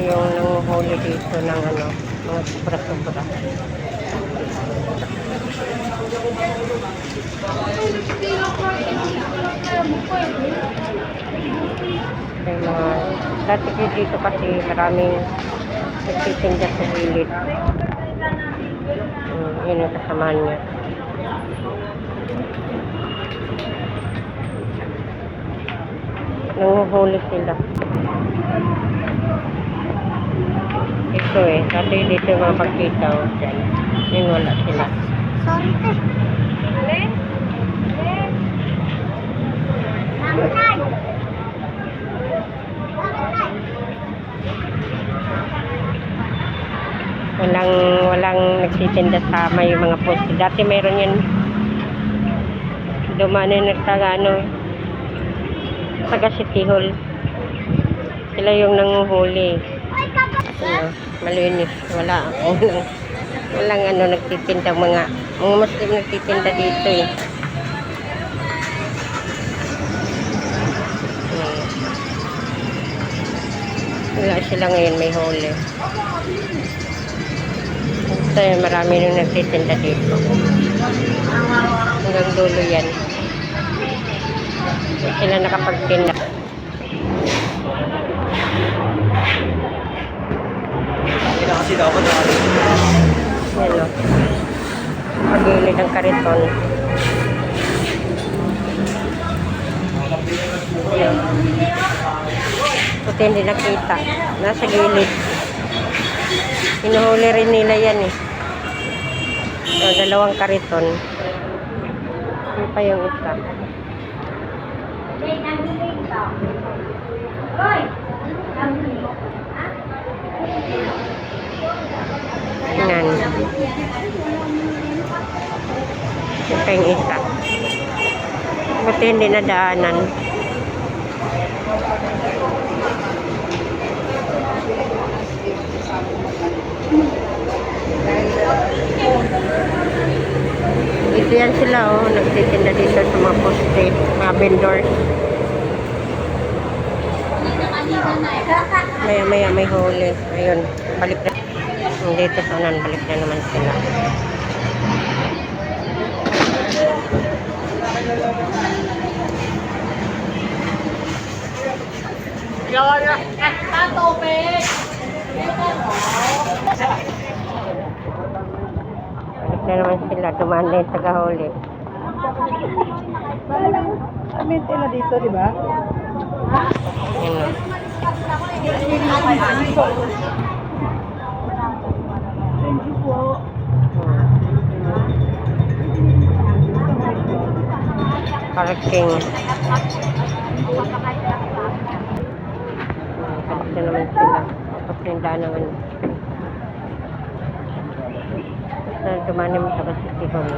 yung nanguhuli dito ng ano, mga sobra-sobra. May mga, dati dito kasi maraming nagtitinda sa gilid. Mm, yun yung kasamahan niya. Nanguhuli sila. Ito eh, dati dito yung mga pagkita o dyan. Yun wala sila. Sorry, te. Len? Len? Nanay! Walang, walang nagtitinda sa may mga poste. Dati mayroon yan. Dumano yung nagtaga, ano, taga City Hall. Sila yung nanguhuli. Ano, malinis. Wala. Walang, walang ano, nagtitinda mga, mga Muslim nagtitinda dito eh. Hmm. Wala sila ngayon may huli. Ito marami nung nagtitinda dito. Hanggang dulo yan. Sila nakapagtinda. Kasi dapat na Yan o. Pagilid ng kariton. Yan. Puti hindi nakita. Nasa gilid. Hinuhuli rin nila yan eh. So, dalawang kariton. Ano pa yung isa? Hoy! Yan. Ito yung isa. Buti hindi nadaanan. Dito yan sila oh, nagtitinda dito sa mga poste, mga vendors. Maya maya may huli. Ayun, balik na. Dito sa unan, balik na naman sila. Balik na naman sila, dumaan na yung tagahuli. Kami tila dito, di ba? Ayun, parking. Tapos na naman sila. Tapos na yung daan ng ano. Tapos na dumaan naman sa City Hall.